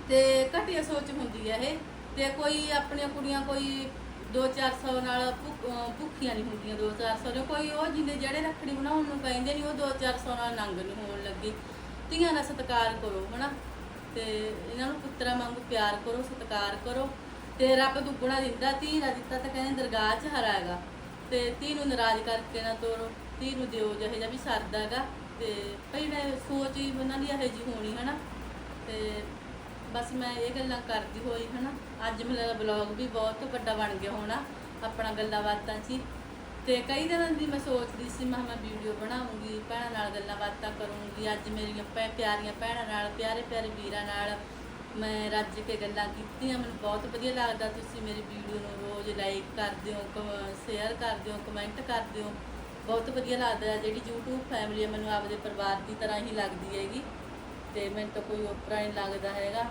ਤੇ ਘਟੀਆ ਸੋਚ ਹੁੰਦੀ ਹੈ ਇਹ। ਤੇ ਕੋਈ ਆਪਣੀਆਂ ਕੁੜੀਆਂ ਕੋਈ 2-400 ਨਾਲ ਭੁੱਖ- ਭੁੱਖੀਆਂ ਨਹੀਂ ਹੁੰਦੀਆਂ 2-400 ਦੇ ਕੋਈ ਉਹ ਜਿੰਦੇ ਜਿਹੜੇ ਰੱਖੜੀ ਬਣਾਉਣ ਨੂੰ ਕਹਿੰਦੇ ਨਹੀਂ, ਉਹ 2-400 ਨਾਲ ਨੰਗ ਨਹੀਂ ਹੋਣ ਲੱਗੇ। ਧੀਆਂ ਦਾ ਸਤਿਕਾਰ ਕਰੋ, ਹਨਾ? ਤੇ ਇਹਨਾਂ ਨੂੰ ਪੁੱਤਰਾਂ ਵਾਂਗੂ ਪਿਆਰ ਕਰੋ, ਸਤਿਕਾਰ ਕਰੋ। ਤੇ ਰੱਬ ਦੁੱਗਣਾ ਦਿੰਦਾ, ਧੀ ਦਾ ਦਿੱਤਾ ਤਾਂ ਕਹਿੰਦੇ ਦਰਗਾਹ 'ਚ ਹਰਾ ਹੈਗਾ। ਤੇ ਧੀ ਨੂੰ ਨਾਰਾਜ਼ ਕਰਕੇ ਨਾ ਤੋਰੋ, ਧੀ ਨੂੰ ਦਿਓ ਜਿਹੇ ਜਿਹਾ ਵੀ ਸਰਦਾ ਹੈਗਾ। ਤੇ ਭਈ ਮੈਂ ਸੋਚ ਹੀ ਉਹਨਾਂ ਦੀ ਇਹੋ ਜਿਹੀ ਹੋਣੀ, ਹਨਾ? ਤੇ ਬਸ ਮੈਂ ਇਹ ਗੱਲਾਂ ਕਰਦੀ ਹੋਈ, ਹਨਾ? ਅੱਜ ਮੇਰਾ ਬਲੌਗ ਵੀ ਬਹੁਤ ਵੱਡਾ ਬਣ ਗਿਆ ਹੋਣਾ, ਆਪਣਾ ਗੱਲਾਂ ਬਾਤਾਂ 'ਚ ਹੀ। ਤੇ ਕਈ ਦਿਨਾਂ ਦੀ ਮੈਂ ਸੋਚਦੀ ਸੀ, ਮੈਂ ਕਿਹਾ ਮੈਂ ਵੀਡੀਓ ਬਣਾਉਂਗੀ, ਭੈਣਾਂ ਨਾਲ ਗੱਲਾਂ ਬਾਤਾਂ ਕਰੂੰਗੀ। ਅੱਜ ਮੇਰੀਆਂ ਭੈ- ਪਿਆਰੀਆਂ ਭੈਣਾਂ ਨਾਲ, ਪਿਆਰੇ ਪਿਆਰੇ ਵੀਰਾਂ ਨਾਲ ਮੈਂ ਰੱਜ ਕੇ ਗੱਲਾਂ ਕੀਤੀਆਂ। ਮੈਨੂੰ ਬਹੁਤ ਵਧੀਆ ਲੱਗਦਾ ਤੁਸੀਂ ਮੇਰੀ ਵੀਡੀਓ ਨੂੰ ਰੋਜ਼ ਲਾਈਕ ਕਰਦੇ ਹੋ ਸ਼ੇਅਰ ਕਰਦੇ ਹੋ ਕਮੈਂਟ ਕਰਦੇ ਹੋ। ਬਹੁਤ ਵਧੀਆ ਲੱਗਦਾ ਜਿਹੜੀ YouTube ਫੈਮਿਲੀ ਹੈ, ਮੈਨੂੰ ਆਪਦੇ ਪਰਿਵਾਰ ਦੀ ਤਰ੍ਹਾਂ ਹੀ ਲੱਗਦੀ ਹੈਗੀ। ਤੇ ਮੈਨੂੰ ਤਾਂ ਕੋਈ ਓਪਰਾ ਨਹੀਂ ਲੱਗਦਾ ਹੈਗਾ।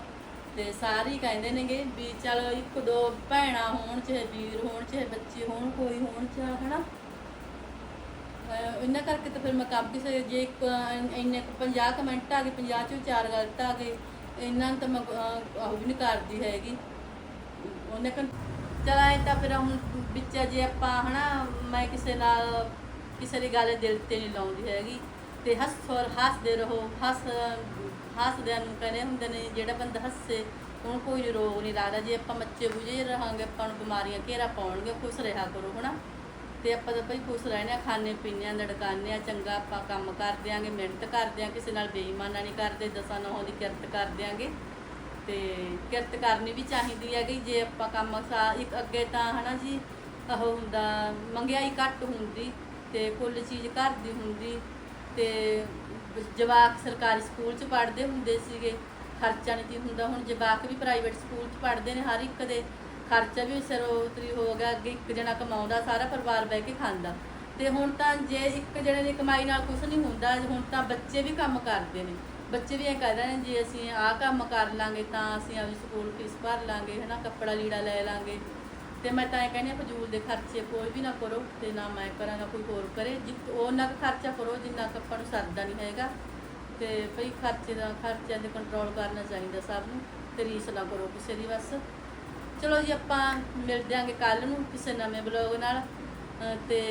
ਤੇ ਸਾਰੇ ਹੀ ਕਹਿੰਦੇ ਨੇਗੇ ਵੀ ਚਲ ਇੱਕ ਦੋ ਭੈਣਾਂ ਹੋਣ, ਚਾਹੇ ਵੀਰ ਹੋਣ, ਚਾਹੇ ਬੱਚੇ ਹੋਣ, ਕੋਈ ਹੋਣ ਚਾਹੇ, ਹਨਾ? ਅਹ ਇਹਨਾਂ ਕਰਕੇ ਤਾਂ ਫਿਰ ਮੈਂ ਕੰਮ ਕਿਸੇ ਜੇ ਇੱਕ, ਇੰਨੇ ਕੁ 50 ਕਮੈਂਟ ਆ ਗਏ 50 ਚੋਂ ਚਾਰ ਗਲਤ ਆ ਗਏ ਇਹਨਾਂ ਨੂੰ ਤਾਂ ਮੈਂ ਉਹ ਵੀ ਨਹੀਂ ਕਰਦੀ ਹੈਗੀ। ਉਹਨੇ ਕਨ ਚਲਾਏ ਤਾਂ ਫਿਰ ਹੁਣ ਵਿੱਚ ਜੇ ਆਪਾਂ, ਹਨਾ, ਮੈਂ ਕਿਸੇ ਨਾਲ ਕਿਸੇ ਦੀ ਗੱਲ ਦਿਲ ਤੇ ਨਹੀਂ ਲਾਉਂਦੀ ਹੈਗੀ। ਤੇ ਹੱਸੋਰ ਹੱਸਦੇ ਰਹੋ, ਹੱਸ ਹੱਸਦਿਆਂ ਨੂੰ ਕਹਿੰਦੇ ਹੁੰਦੇ ਨੇ, ਜਿਹੜਾ ਬੰਦਾ ਹੱਸੇ, ਉਹਨੂੰ ਕੋਈ ਰੋਗ ਨਹੀਂ ਲੱਗਦਾ। ਜੇ ਆਪਾਂ ਮੱਚੇ ਬੁਝੇ ਰਹਾਂਗੇ, ਆਪਾਂ ਨੂੰ ਬਿਮਾਰੀਆਂ ਘੇਰਾ ਪਾਉਣਗੇ, ਖੁਸ਼ ਰਿਹਾ ਕਰੋ, ਹਨਾ? ਤੇ ਆਪਾਂ ਤਾਂ ਭਾਈ ਖੁਸ਼ ਰਹਿੰਦੇ ਆ ਖਾਣੇ ਪੀਣੇ ਆ ਲੜਕਾਨੇ ਆ ਚੰਗਾ ਆਪਾਂ ਕੰਮ ਕਰ ਦਿਆਂਗੇ, ਮਿਹਨਤ ਕਰ ਦਿਆਂ ਕਿਸੇ ਨਾਲ ਬੇਈਮਾਨਾ ਨਹੀਂ ਕਰਦੇ, ਦਸਾਂ ਨੌਂ ਦੀ ਕਿਰਤ ਕਰ ਦਿਆਂਗੇ। ਤੇ ਕਿਰਤ ਕਰਨੀ ਵੀ ਚਾਹੀਦੀ ਹੈ ਕਿ ਜੇ ਆਪਾਂ ਕੰਮ ਸਾ ਇੱਕ ਅੱਗੇ ਤਾਂ, ਹਨਾ ਜੀ, ਉਹ ਹੁੰਦਾ, ਮੰਗਿਆਈ ਘੱਟ ਹੁੰਦੀ, ਤੇ ਕੁੱਲ ਚੀਜ਼ ਘਰ ਦੀ ਹੁੰਦੀ, ਤੇ ਜਵਾਕ ਸਰਕਾਰੀ ਸਕੂਲ 'ਚ ਪੜ੍ਹਦੇ ਹੁੰਦੇ ਸੀਗੇ, ਖਰਚਾ ਨਹੀਂ ਸੀ ਹੁੰਦਾ। ਹੁਣ ਜਵਾਕ ਵੀ ਪ੍ਰਾਈਵੇਟ ਸਕੂਲ 'ਚ ਪੜ੍ਹਦੇ ਨੇ ਹਰ ਇੱਕ ਦੇ। ਖਰਚਾ ਵੀ ਸਰੋਤਰੀ ਹੋ ਗਿਆ, ਅੱਗੇ ਇੱਕ ਜਣਾ ਕਮਾਉਂਦਾ, ਸਾਰਾ ਪਰਿਵਾਰ ਬਹਿ ਕੇ ਖਾਂਦਾ। ਤੇ ਹੁਣ ਤਾਂ ਜੇ ਇੱਕ ਜਣੇ ਦੀ ਕਮਾਈ ਨਾਲ ਕੁਝ ਨਹੀਂ ਹੁੰਦਾ, ਹੁਣ ਤਾਂ ਬੱਚੇ ਵੀ ਕੰਮ ਕਰਦੇ ਨੇ। ਬੱਚੇ ਵੀ ਇਹ ਕਹਿੰਦੇ ਨੇ, ਜੇ ਅਸੀਂ ਆਹ ਕੰਮ ਕਰ ਲਾਂਗੇ ਤਾਂ ਅਸੀਂ ਆਪਣੀ ਸਕੂਲ ਫੀਸ ਭਰ ਲਾਂਗੇ, ਹਨਾ, ਕੱਪੜਾ ਲੀੜਾ ਲੈ ਲਾਂਗੇ। ਤੇ ਮੈਂ ਤਾਂ ਇਹ ਕਹਿੰਦੀ ਹਾਂ ਫਜ਼ੂਲ ਦੇ ਖਰਚੇ ਕੋਈ ਵੀ ਨਾ ਕਰੋ ਤੇ ਨਾ ਮੈਂ ਕਰਾਂ ਨਾ ਕੋਈ ਹੋਰ ਕਰੇ। ਜਿੱਤ ਉਹਨਾਂ ਕੁ ਖਰਚਾ ਕਰੋ ਜਿੰਨਾ ਕੁ ਆਪਾਂ ਨੂੰ ਸਰਦਾ ਨਹੀਂ ਹੈਗਾ। ਤੇ ਭਈ ਖਰਚੇ ਦਾ, ਖਰਚਿਆਂ ਦੇ ਕੰਟਰੋਲ ਕਰਨਾ ਚਾਹੀਦਾ ਸਭ ਨੂੰ ਤੇ ਰੀਸ ਨਾ ਕਰੋ ਕਿਸੇ ਦੀ ਬਸ। ਚਲੋ ਜੀ, ਆਪਾਂ ਮਿਲ ਦਿਆਂਗੇ ਕੱਲ ਨੂੰ ਕਿਸੇ ਨਵੇਂ ਬਲੌਗ ਨਾਲ। ਅਹ ਤੇ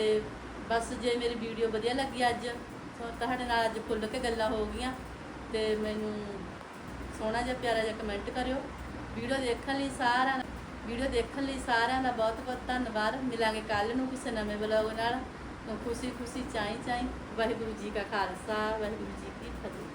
ਬਸ ਜੇ ਮੇਰੀ ਵੀਡੀਓ ਵਧੀਆ ਲੱਗੀ ਅੱਜ ਤੁਹਾਡੇ ਨਾਲ ਅੱਜ ਖੁੱਲ ਕੇ ਗੱਲਾਂ ਹੋ ਗਈਆਂ। ਤੇ ਮੈਨੂੰ ਸੋਹਣਾ ਜਿਹਾ ਪਿਆਰਾ ਜਿਹਾ ਕਮੈਂਟ ਕਰਿਓ। ਵੀਡੀਓ ਦੇਖਣ ਲਈ ਸਾਰਿਆਂ ਦਾ ਵੀਡੀਓ ਦੇਖਣ ਲਈ ਸਾਰਿਆਂ ਦਾ ਬਹੁਤ ਬਹੁਤ ਧੰਨਵਾਦ। ਮਿਲਾਂਗੇ ਕੱਲ ਨੂੰ ਕਿਸੇ ਨਵੇਂ ਬਲੌਗ ਨਾਲ। ਖੁਸ਼ੀ ਖੁਸ਼ੀ, ਚਾਈ ਚਾਈ। ਵਾਹਿਗੁਰੂ ਜੀ ਕਾ ਖਾਲਸਾ, ਵਾਹਿਗੁਰੂ ਜੀ ਕੀ ਫਤਿਹ।